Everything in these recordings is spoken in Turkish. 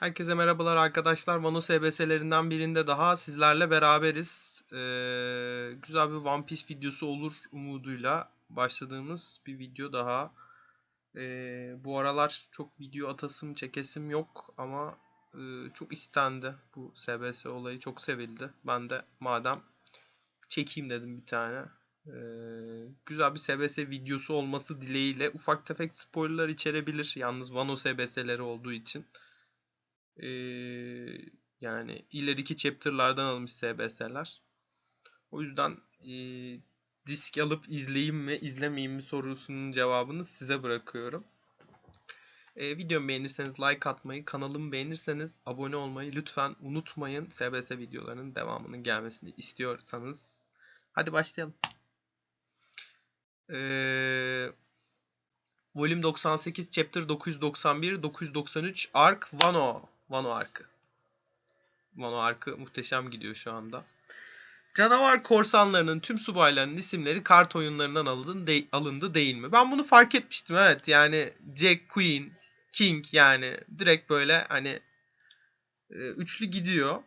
Herkese merhabalar arkadaşlar. Vano SBS'lerinden birinde daha sizlerle beraberiz. Ee, güzel bir One Piece videosu olur umuduyla başladığımız bir video daha. Ee, bu aralar çok video atasım çekesim yok ama e, çok istendi bu SBS olayı çok sevildi. Ben de madem çekeyim dedim bir tane. Ee, güzel bir SBS videosu olması dileğiyle ufak tefek spoilerlar içerebilir. Yalnız Vano SBS'leri olduğu için. Ee, yani ileriki chapter'lardan alınmış SBS'ler. O yüzden e, disk alıp izleyeyim mi izlemeyeyim mi sorusunun cevabını size bırakıyorum. E, videomu beğenirseniz like atmayı, kanalımı beğenirseniz abone olmayı lütfen unutmayın. SBS videolarının devamının gelmesini istiyorsanız. Hadi başlayalım. Eee Volume 98, Chapter 991, 993, Ark, Wano. Wano Ark'ı. Wano Ark'ı muhteşem gidiyor şu anda. Canavar korsanlarının tüm subaylarının isimleri kart oyunlarından alındı, de- alındı değil mi? Ben bunu fark etmiştim evet. Yani Jack, Queen, King yani direkt böyle hani e, üçlü gidiyor.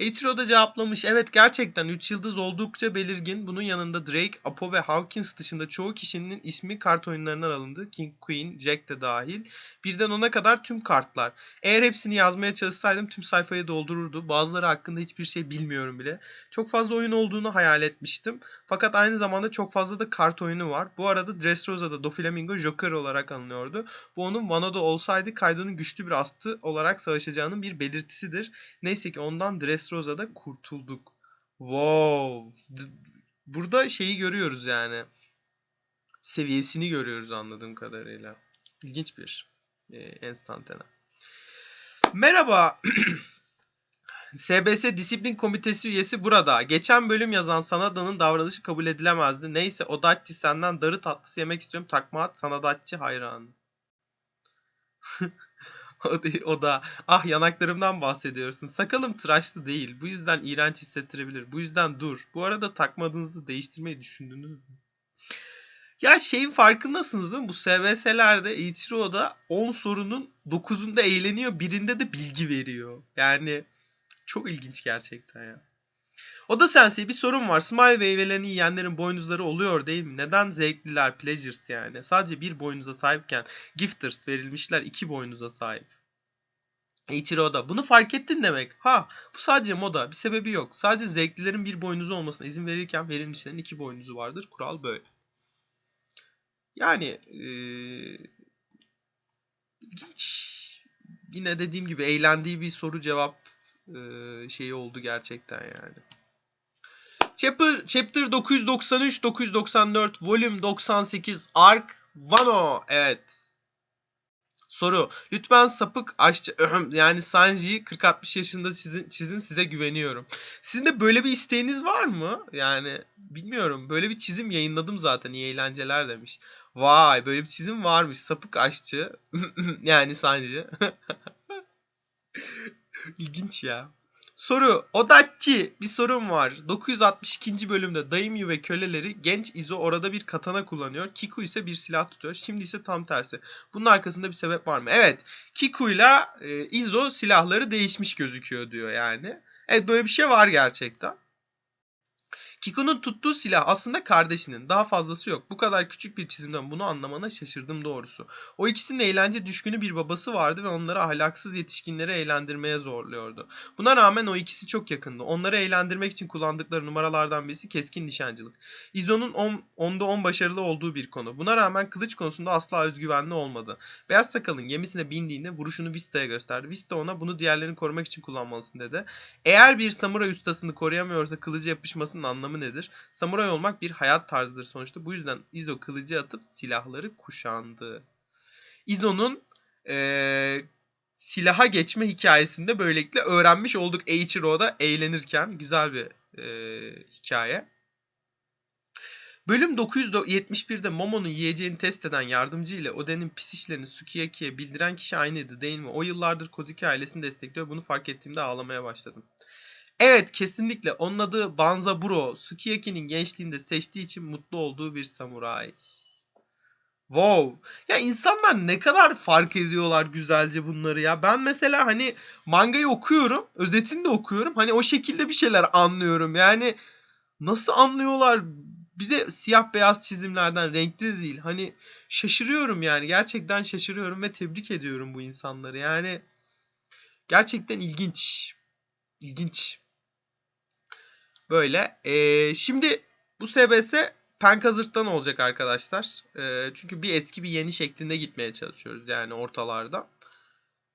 Eiichiro da cevaplamış. Evet gerçekten 3 yıldız oldukça belirgin. Bunun yanında Drake, Apo ve Hawkins dışında çoğu kişinin ismi kart oyunlarından alındı. King, Queen, Jack de dahil. Birden ona kadar tüm kartlar. Eğer hepsini yazmaya çalışsaydım tüm sayfayı doldururdu. Bazıları hakkında hiçbir şey bilmiyorum bile. Çok fazla oyun olduğunu hayal etmiştim. Fakat aynı zamanda çok fazla da kart oyunu var. Bu arada Dressrosa'da Doflamingo Joker olarak anılıyordu. Bu onun Wano'da olsaydı Kaido'nun güçlü bir astı olarak savaşacağının bir belirtisidir. Neyse ki ondan Dressrosa'da kurtulduk. Wow. Burada şeyi görüyoruz yani. Seviyesini görüyoruz anladığım kadarıyla. İlginç bir e, enstantane. Merhaba. SBS Disiplin Komitesi üyesi burada. Geçen bölüm yazan Sanada'nın davranışı kabul edilemezdi. Neyse Odachi senden darı tatlısı yemek istiyorum. Takma at Sanadachi hayranı. o, da- ah yanaklarımdan bahsediyorsun. Sakalım tıraşlı değil. Bu yüzden iğrenç hissettirebilir. Bu yüzden dur. Bu arada takmadığınızı değiştirmeyi düşündünüz mü? Ya şeyin farkındasınız değil mi? Bu SVS'lerde Eiichiro'da 10 sorunun 9'unda eğleniyor. Birinde de bilgi veriyor. Yani çok ilginç gerçekten ya. O da Sensei bir sorun var. Smile meyvelerini yiyenlerin boynuzları oluyor değil mi? Neden zevkliler? Pleasures yani. Sadece bir boynuza sahipken Gifters verilmişler iki boynuza sahip. Eiichiro'da. Bunu fark ettin demek. Ha bu sadece moda. Bir sebebi yok. Sadece zevklilerin bir boynuzu olmasına izin verirken verilmişlerin iki boynuzu vardır. Kural böyle. Yani eee ilginç. Yine dediğim gibi eğlendiği bir soru cevap eee, şeyi oldu gerçekten yani. Chapter, chapter 993, 994, Volume 98, Ark, Wano. Evet. Soru. Lütfen sapık aşçı yani Sanji'yi 40-60 yaşında sizin, çizin size güveniyorum. Sizin de böyle bir isteğiniz var mı? Yani bilmiyorum. Böyle bir çizim yayınladım zaten. İyi eğlenceler demiş. Vay böyle bir çizim varmış. Sapık aşçı. yani Sanji. İlginç ya. Soru. Odachi bir sorun var. 962. bölümde Daimyo ve köleleri genç Izo orada bir katana kullanıyor. Kiku ise bir silah tutuyor. Şimdi ise tam tersi. Bunun arkasında bir sebep var mı? Evet. Kiku'yla e, Izo silahları değişmiş gözüküyor diyor yani. Evet böyle bir şey var gerçekten. Kiku'nun tuttuğu silah aslında kardeşinin. Daha fazlası yok. Bu kadar küçük bir çizimden bunu anlamana şaşırdım doğrusu. O ikisinin eğlence düşkünü bir babası vardı ve onları ahlaksız yetişkinleri eğlendirmeye zorluyordu. Buna rağmen o ikisi çok yakındı. Onları eğlendirmek için kullandıkları numaralardan birisi keskin nişancılık. Izo'nun 10, onda 10 başarılı olduğu bir konu. Buna rağmen kılıç konusunda asla özgüvenli olmadı. Beyaz Sakal'ın gemisine bindiğinde vuruşunu Vista'ya gösterdi. Vista ona bunu diğerlerini korumak için kullanmalısın dedi. Eğer bir samuray ustasını koruyamıyorsa kılıcı yapışmasının anlamı nedir? Samuray olmak bir hayat tarzıdır sonuçta. Bu yüzden Izo kılıcı atıp silahları kuşandı. Izo'nun eee, silaha geçme hikayesinde böylelikle öğrenmiş olduk Eiichiro'da eğlenirken. Güzel bir eee, hikaye. Bölüm 971'de Momo'nun yiyeceğini test eden yardımcı ile Oden'in pis işlerini Sukiyaki'ye bildiren kişi aynıydı değil mi? O yıllardır Kozuki ailesini destekliyor. Bunu fark ettiğimde ağlamaya başladım. Evet kesinlikle onun adı Banzaburo. Sukiyaki'nin gençliğinde seçtiği için mutlu olduğu bir samuray. Wow. Ya insanlar ne kadar fark ediyorlar güzelce bunları ya. Ben mesela hani mangayı okuyorum, özetini de okuyorum. Hani o şekilde bir şeyler anlıyorum. Yani nasıl anlıyorlar? Bir de siyah beyaz çizimlerden renkli de değil. Hani şaşırıyorum yani. Gerçekten şaşırıyorum ve tebrik ediyorum bu insanları. Yani gerçekten ilginç. İlginç. Böyle. Ee, şimdi bu SBS Penkazırt'tan olacak arkadaşlar. Ee, çünkü bir eski bir yeni şeklinde gitmeye çalışıyoruz yani ortalarda.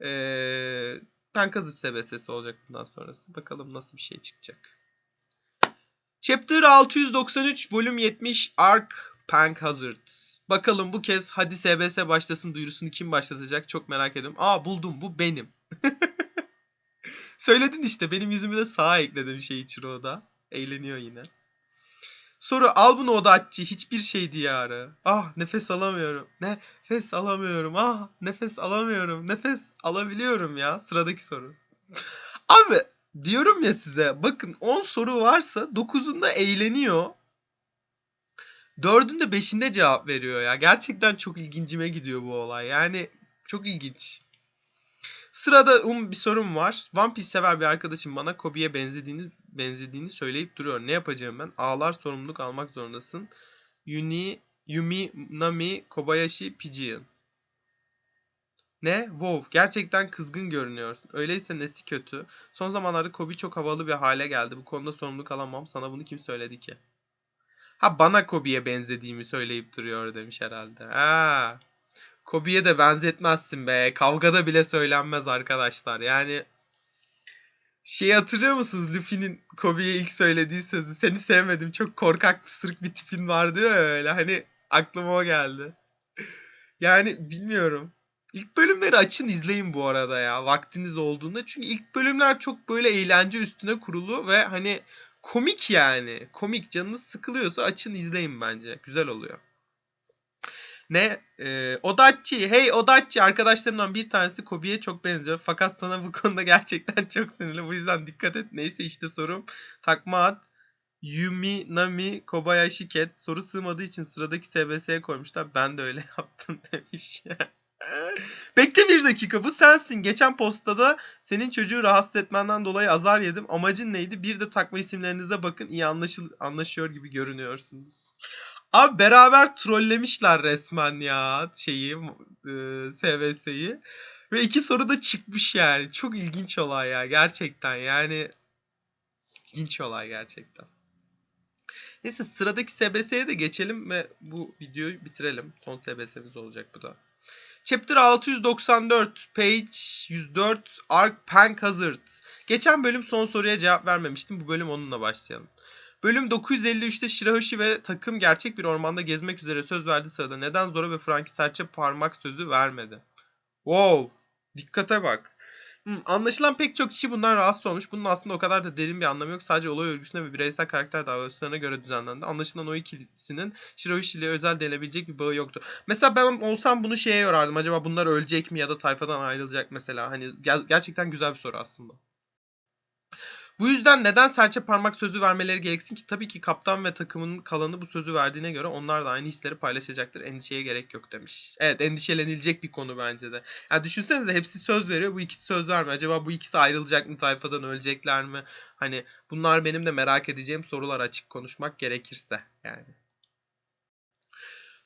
Ee, Penkazırt SBS'si olacak bundan sonrası. Bakalım nasıl bir şey çıkacak. Chapter 693 Volume 70 Ark Pank. Bakalım bu kez hadi SBS başlasın duyurusunu kim başlatacak çok merak ediyorum. Aa buldum bu benim. Söyledin işte benim yüzümü de sağa ekledim şey Ichiro'da. Eğleniyor yine. Soru al bunu odatçı hiçbir şey diyarı. Ah nefes alamıyorum. Nefes alamıyorum. Ah nefes alamıyorum. Nefes alabiliyorum ya. Sıradaki soru. Abi diyorum ya size bakın 10 soru varsa 9'unda eğleniyor. 4'ünde 5'inde cevap veriyor ya. Gerçekten çok ilgincime gidiyor bu olay. Yani çok ilginç. Sırada um bir sorum var. One Piece sever bir arkadaşım bana Kobe'ye benzediğini benzediğini söyleyip duruyor. Ne yapacağım ben? Ağlar sorumluluk almak zorundasın. Yuni, Yumi, Nami, Kobayashi, Pigeon. Ne? Wow. Gerçekten kızgın görünüyorsun. Öyleyse nesi kötü? Son zamanlarda Kobe çok havalı bir hale geldi. Bu konuda sorumluluk alamam. Sana bunu kim söyledi ki? Ha bana Kobe'ye benzediğimi söyleyip duruyor demiş herhalde. Ha. Kobe'ye de benzetmezsin be. Kavgada bile söylenmez arkadaşlar. Yani şey hatırlıyor musunuz Luffy'nin Kobe'ye ilk söylediği sözü? Seni sevmedim. Çok korkak pısırık bir tipin vardı ya öyle. Hani aklıma o geldi. Yani bilmiyorum. İlk bölümleri açın izleyin bu arada ya. Vaktiniz olduğunda. Çünkü ilk bölümler çok böyle eğlence üstüne kurulu ve hani komik yani. Komik canınız sıkılıyorsa açın izleyin bence. Güzel oluyor. Ne? Ee, Odachi. Hey Odachi arkadaşlarımdan bir tanesi Kobe'ye çok benziyor. Fakat sana bu konuda gerçekten çok sinirli. Bu yüzden dikkat et. Neyse işte sorum. Takma at. Yumi, Nami, Kobayashi Cat. Soru sığmadığı için sıradaki SBS'ye koymuşlar. Ben de öyle yaptım demiş. Bekle bir dakika bu sensin. Geçen postada senin çocuğu rahatsız etmenden dolayı azar yedim. Amacın neydi? Bir de takma isimlerinize bakın. İyi anlaşıl anlaşıyor gibi görünüyorsunuz. Abi beraber trollemişler resmen ya şeyi e, SVS'yi. Ve iki soru da çıkmış yani. Çok ilginç olay ya gerçekten yani. ilginç olay gerçekten. Neyse sıradaki SBS'ye de geçelim ve bu videoyu bitirelim. Son SBS'miz olacak bu da. Chapter 694, page 104, Ark Pank Hazard. Geçen bölüm son soruya cevap vermemiştim. Bu bölüm onunla başlayalım. Bölüm 953'te Shirahoshi ve takım gerçek bir ormanda gezmek üzere söz verdi sırada neden Zoro ve Franky serçe parmak sözü vermedi? Wow! Dikkate bak. Hmm, anlaşılan pek çok kişi bundan rahatsız olmuş. Bunun aslında o kadar da derin bir anlamı yok. Sadece olay örgüsüne ve bireysel karakter davranışlarına göre düzenlendi. Anlaşılan o ikilisinin Shirahoshi ile özel denilebilecek bir bağı yoktu. Mesela ben olsam bunu şeye yorardım. Acaba bunlar ölecek mi ya da tayfadan ayrılacak mesela. Hani ger- gerçekten güzel bir soru aslında. Bu yüzden neden serçe parmak sözü vermeleri gereksin ki? Tabii ki kaptan ve takımın kalanı bu sözü verdiğine göre onlar da aynı hisleri paylaşacaktır. Endişeye gerek yok demiş. Evet endişelenilecek bir konu bence de. Yani düşünsenize hepsi söz veriyor. Bu ikisi söz vermiyor. Acaba bu ikisi ayrılacak mı tayfadan ölecekler mi? Hani bunlar benim de merak edeceğim sorular açık konuşmak gerekirse yani.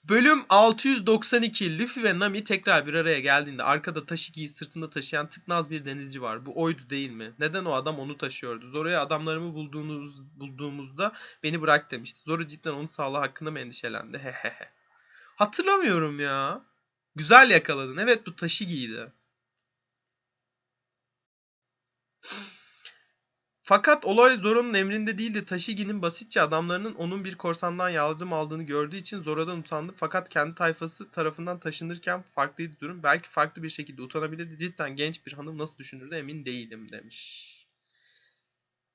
Bölüm 692 Luffy ve Nami tekrar bir araya geldiğinde arkada Tashiki'yi sırtında taşıyan tıknaz bir denizci var. Bu oydu değil mi? Neden o adam onu taşıyordu? Zoro'ya adamlarımı bulduğunuz, bulduğumuzda beni bırak demişti. Zoro cidden onun sağlığı hakkında mı endişelendi? Hehehe. Hatırlamıyorum ya. Güzel yakaladın. Evet bu Tashiki'ydi. Fakat olay Zoro'nun emrinde değildi. Tashigi'nin basitçe adamlarının onun bir korsandan yardım aldığını gördüğü için Zoro'dan utandı. Fakat kendi tayfası tarafından taşınırken farklıydı durum. Belki farklı bir şekilde utanabilirdi. Cidden genç bir hanım nasıl düşünürdü emin değilim demiş.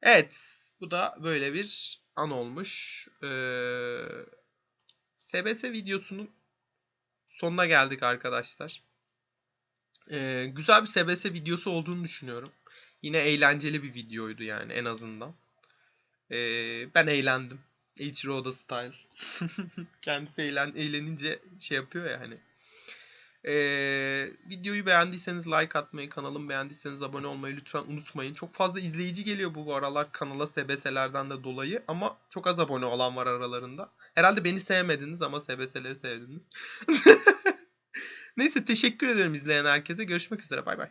Evet. Bu da böyle bir an olmuş. Ee, SBS videosunun sonuna geldik arkadaşlar. Ee, güzel bir SBS videosu olduğunu düşünüyorum. Yine eğlenceli bir videoydu yani en azından. Ee, ben eğlendim. Ichiro style. Kendisi eğlen, eğlenince şey yapıyor ya hani. Ee, videoyu beğendiyseniz like atmayı, kanalımı beğendiyseniz abone olmayı lütfen unutmayın. Çok fazla izleyici geliyor bu, bu aralar kanala SBS'lerden de dolayı ama çok az abone olan var aralarında. Herhalde beni sevmediniz ama SBS'leri sevdiniz. Neyse teşekkür ederim izleyen herkese. Görüşmek üzere. Bay bay.